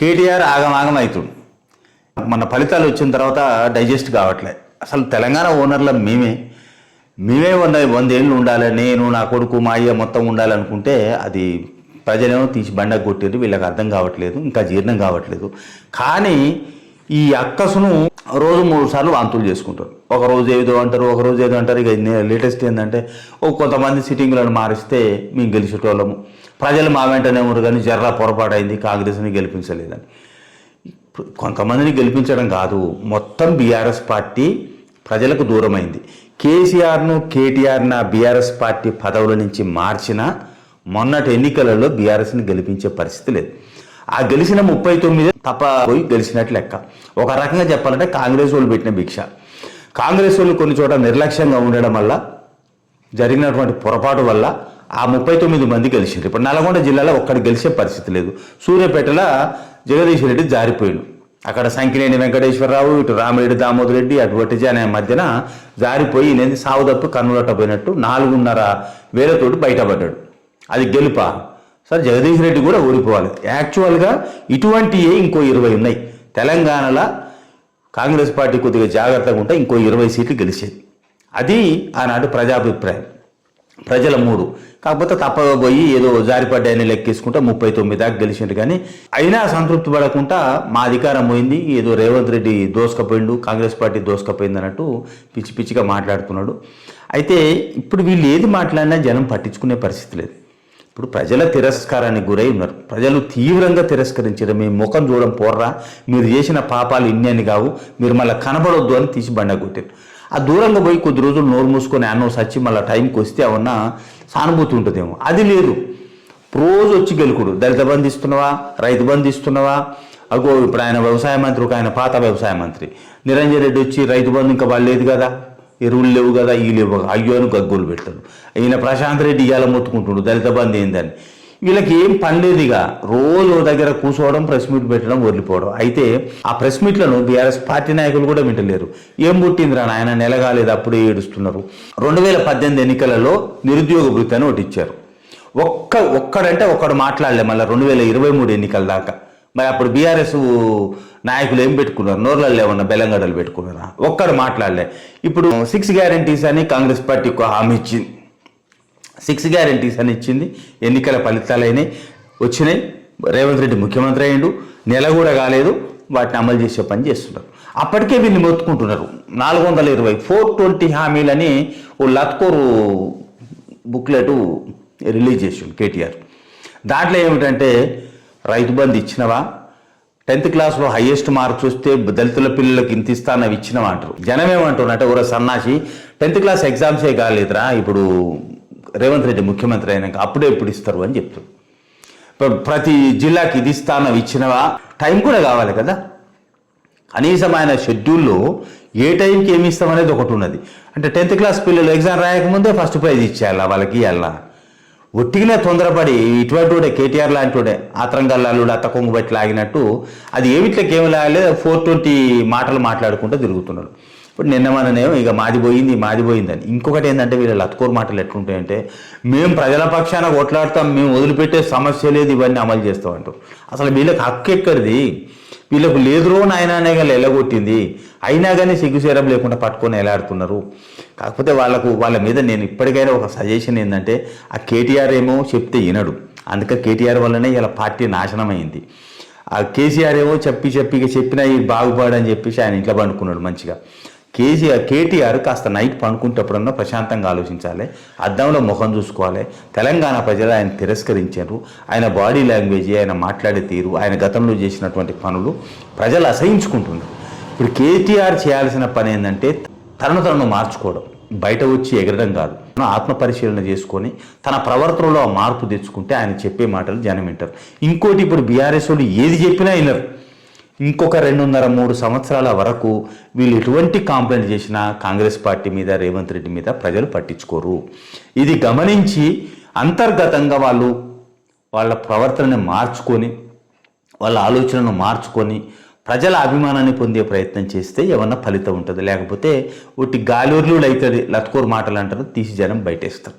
కేటీఆర్ ఆగమాగం అవుతుంది మన ఫలితాలు వచ్చిన తర్వాత డైజెస్ట్ కావట్లే. అసలు తెలంగాణ ఓనర్ల మేమే. మేమే వంద వందేళ్ళు ఉండాలి నేను నా కొడుకు మా అయ్య మొత్తం ఉండాలనుకుంటే అది ప్రజలేమో తీసి బండకు కొట్టిర్రు వీళ్ళకి అర్థం కావట్లేదు ఇంకా జీర్ణం కావట్లేదు. కానీ ఈ అక్కసును రోజు మూడు సార్లు వాంతులు చేసుకుంటారు. ఒక రోజు ఏదో అంటారు ఒక రోజు ఏదో అంటారు. ఇక లేటెస్ట్ ఏంటంటే ఒక కొంతమంది సిట్టింగ్లను మారిస్తే మేము గెలిచేటోళ్ళము. ప్రజలు మా వెంటనే ఉన్నారు కానీ జర్రా పొరపాటు అయింది కాంగ్రెస్ని గెలిపించలేదని. కొంతమందిని గెలిపించడం కాదు మొత్తం బీఆర్ఎస్ పార్టీ ప్రజలకు దూరమైంది. కేసీఆర్ను కేటీఆర్ను బీఆర్ఎస్ పార్టీ పదవుల నుంచి మార్చిన మొన్నటి ఎన్నికలలో బీఆర్ఎస్ని గెలిపించే పరిస్థితి లేదు. ఆ గెలిచిన ముప్పై తొమ్మిది తప్ప పోయి గెలిచినట్లు లెక్క. ఒక రకంగా చెప్పాలంటే కాంగ్రెస్ వాళ్ళు పెట్టిన భిక్ష. కాంగ్రెస్ వాళ్ళు కొన్ని చోట నిర్లక్ష్యంగా ఉండడం వల్ల జరిగినటువంటి పొరపాటు వల్ల ఆ ముప్పై తొమ్మిది మంది గెలిచిండ్రు ఇప్పుడు నల్గొండ జిల్లాలో ఒక్కడు గెలిచే పరిస్థితి లేదు. సూర్యాపేటలో జగదీష్ రెడ్డి జారిపోయాడు. అక్కడ సంకినేని వెంకటేశ్వరరావు ఇటు రామిరెడ్డి దామోదర్ రెడ్డి అటు అనే మధ్యన జారిపోయి నేను సావు తప్పు పోయినట్టు నాలుగున్నర వేలతోటి బయటపడ్డాడు. అది గెలుపా? సార్ జగదీష్ రెడ్డి కూడా ఓడిపోవాలి యాక్చువల్గా ఇటువంటివి ఇంకో ఇరవై ఉన్నాయి. తెలంగాణలో కాంగ్రెస్ పార్టీ కొద్దిగా జాగ్రత్తగా ఉంటే ఇంకో ఇరవై సీట్లు గెలిచేది. అది ఆనాడు ప్రజాభిప్రాయం. ప్రజల మూడు. కాకపోతే తప్పగా పోయి ఏదో జారిపడ్డాయని లెక్కేసుకుంటే ముప్పై తొమ్మిది దాకా గెలిచిండు కానీ అయినా సంతృప్తి పడకుండా మా అధికారం పోయింది. ఏదో రేవంత్ రెడ్డి దోసుకపోయిండు కాంగ్రెస్ పార్టీ దోసుకపోయింది అన్నట్టు పిచ్చి పిచ్చిగా మాట్లాడుతున్నాడు. అయితే ఇప్పుడు వీళ్ళు ఏది మాట్లాడినా జనం పట్టించుకునే పరిస్థితి లేదు. ఇప్పుడు ప్రజల తిరస్కారానికి గురై ఉన్నారు. ప్రజలు తీవ్రంగా తిరస్కరించారు. మీ ముఖం చూడడం పోర్రా. మీరు చేసిన పాపాలు ఇన్ని అని కావు. మీరు మళ్ళీ కనబడొద్దు అని తీసి బండ కొట్టారు. ఆ దూరంగా పోయి కొద్ది రోజులు నోరు మూసుకొని అన్నం సచ్చి మళ్ళీ టైంకి వస్తే ఏమన్నా సానుభూతి ఉంటుందేమో. అది లేదు రోజు వచ్చి గెలుకుడు. దళిత బంధు ఇస్తున్నావా? రైతు బంధు ఇస్తున్నావా? అగో ఇప్పుడు ఆయన వ్యవసాయ మంత్రి ఒక ఆయన పాత వ్యవసాయ మంత్రి. నిరంజన్ రెడ్డి వచ్చి రైతు బంధు ఇంకా వాళ్ళు లేదు కదా. ఎరువులు లేవు కదా ఈ లేవు కదా. అయ్యో అని గగ్గోలు పెట్టారు ఈయన ప్రశాంత్ రెడ్డి ఇవాళ మొత్తుకుంటుండు దళిత బంధు ఏందని. వీళ్ళకి ఏం పని లేదు ఇక. రోజు దగ్గర కూర్చోవడం ప్రెస్ మీట్ పెట్టడం వదిలిపోవడం. అయితే ఆ ప్రెస్ మీట్లను బీఆర్ఎస్ పార్టీ నాయకులు కూడా వింటలేరు. ఏం పుట్టిందిరా ఆయన నెలగాలేదు అప్పుడే ఏడుస్తున్నారు. రెండు వేల పద్దెనిమిది ఎన్నికలలో నిరుద్యోగ వృత్తి అని ఒకటి ఇచ్చారు. ఒక్క ఒక్కడంటే ఒక్కడు మాట్లాడలే మళ్ళీ రెండు వేల ఇరవై మూడు ఎన్నికల దాకా. మరి అప్పుడు బీఆర్ఎస్ నాయకులు ఏం పెట్టుకున్నారు? నోర్లలో ఏమన్నా బెల్లంగడలు పెట్టుకున్నారా? ఒక్కడు మాట్లాడలే. ఇప్పుడు సిక్స్ గ్యారంటీస్ అని కాంగ్రెస్ పార్టీ ఒక హామీ ఇచ్చింది. సిక్స్ గ్యారంటీస్ అని ఇచ్చింది. ఎన్నికల ఫలితాలైనాయి వచ్చినాయి. రేవంత్ రెడ్డి ముఖ్యమంత్రి అయ్యిండు. నెల కూడా కాలేదు. వాటిని అమలు చేసే పని చేస్తున్నారు. అప్పటికే వీళ్ళు మొత్తుకుంటున్నారు. నాలుగు వందల ఇరవై ఫోర్ ట్వంటీ హామీలని ఓ లత్కోరు బుక్లెట్ రిలీజ్ చేసిండు కేటీఆర్. దాంట్లో ఏమిటంటే రైతు బంధు ఇచ్చినవా? టెన్త్ క్లాస్లో హైయెస్ట్ మార్క్స్ వస్తే దళితుల పిల్లలకి ఇంత ఇస్తానవి ఇచ్చినవా అంటారు. జనం ఏమంటున్నట్టే ఒక సన్నాసి టెన్త్ క్లాస్ ఎగ్జామ్సే కాలేదురా? ఇప్పుడు రేవంత్ రెడ్డి ముఖ్యమంత్రి అయినాక అప్పుడే ఇప్పుడు ఇస్తారు అని చెప్తారు. ప్రతి జిల్లాకి ఇది ఇస్తానవి ఇచ్చినవా? టైం కూడా కావాలి కదా. కనీసం ఆయన షెడ్యూల్లో ఏ టైంకి ఏమి ఇస్తామనేది ఒకటి ఉన్నది. అంటే టెన్త్ క్లాస్ పిల్లలు ఎగ్జామ్ రాయకముందే ఫస్ట్ ప్రైజ్ ఇచ్చేయాలా? వాళ్ళకి ఇవ్వాలా ఒట్టిగానే తొందరపడి ఇటువంటి వాడే కేటీఆర్ లాంటి వాడే ఆత్రంగల్లాలు అత్త కొంగు బట్టి లాగినట్టు అది ఏమిట్లకి ఏమి లాగలేదు ఫోర్ ట్వంటీ మాటలు మాట్లాడుకుంటూ తిరుగుతున్నాడు ఇప్పుడు నిన్న మననేమో ఇక మాది పోయింది మాది పోయిందని. ఇంకొకటి ఏంటంటే వీళ్ళ లత్కోరు మాటలు ఎట్లుంటాయంటే మేము ప్రజల పక్షాన కొట్లాడతాం మేము వదిలిపెట్టే సమస్య లేదు ఇవన్నీ అమలు చేస్తాం అంటారు. అసలు వీళ్ళకి హక్కు ఎక్కడిది? వీళ్ళకు లేదురో నాయన అనే కానీ ఎల్లగొట్టింది అయినా కానీ సిగ్గుసేరం లేకుండా పట్టుకొని ఎలాడుతున్నారు. కాకపోతే వాళ్ళకు వాళ్ళ మీద నేను ఇప్పటికైనా ఒక సజెషన్ ఏంటంటే ఆ కేటీఆర్ ఏమో చెప్తే వినడు. అందుకే కేటీఆర్ వల్లనే ఇలా పార్టీ నాశనం అయింది ఆ కేసీఆర్ ఏమో చెప్పి చెప్పి చెప్పినా ఈ బాగుపడని చెప్పేసి ఆయన ఇంట్లో పండుకున్నాడు మంచిగా. కేజీఆర్ కేటీఆర్ కాస్త నైట్ పండుకుంటప్పుడన్నా ప్రశాంతంగా ఆలోచించాలి. అద్దంలో ముఖం చూసుకోవాలి. తెలంగాణ ప్రజలు ఆయన తిరస్కరించారు. ఆయన బాడీ లాంగ్వేజ్ ఆయన మాట్లాడే తీరు ఆయన గతంలో చేసినటువంటి పనులు ప్రజలు అసహించుకుంటున్నారు. ఇప్పుడు కేటీఆర్ చేయాల్సిన పని ఏంటంటే తనను తనను మార్చుకోవడం. బయట వచ్చి ఎగరడం కాదు. తన ఆత్మ పరిశీలన చేసుకొని తన ప్రవర్తనలో ఆ మార్పు తెచ్చుకుంటే ఆయన చెప్పే మాటలు జనం వింటారు. ఇంకోటి ఇప్పుడు బీఆర్ఎస్ వాళ్ళు ఏది చెప్పినా వినరు. ఇంకొక రెండున్నర మూడు సంవత్సరాల వరకు వీళ్ళు ఎటువంటి కాంప్లైంట్ చేసినా కాంగ్రెస్ పార్టీ మీద రేవంత్ రెడ్డి మీద ప్రజలు పట్టించుకోరు. ఇది గమనించి అంతర్గతంగా వాళ్ళు వాళ్ళ ప్రవర్తనని మార్చుకొని వాళ్ళ ఆలోచనను మార్చుకొని ప్రజల అభిమానాన్ని పొందే ప్రయత్నం చేస్తే ఏమన్నా ఫలితం ఉంటుంది. లేకపోతే ఒట్టి గాలిర్లు అవుతుంది లత్కోరు మాటలు అంటారు తీసి జనం బయటేస్తారు.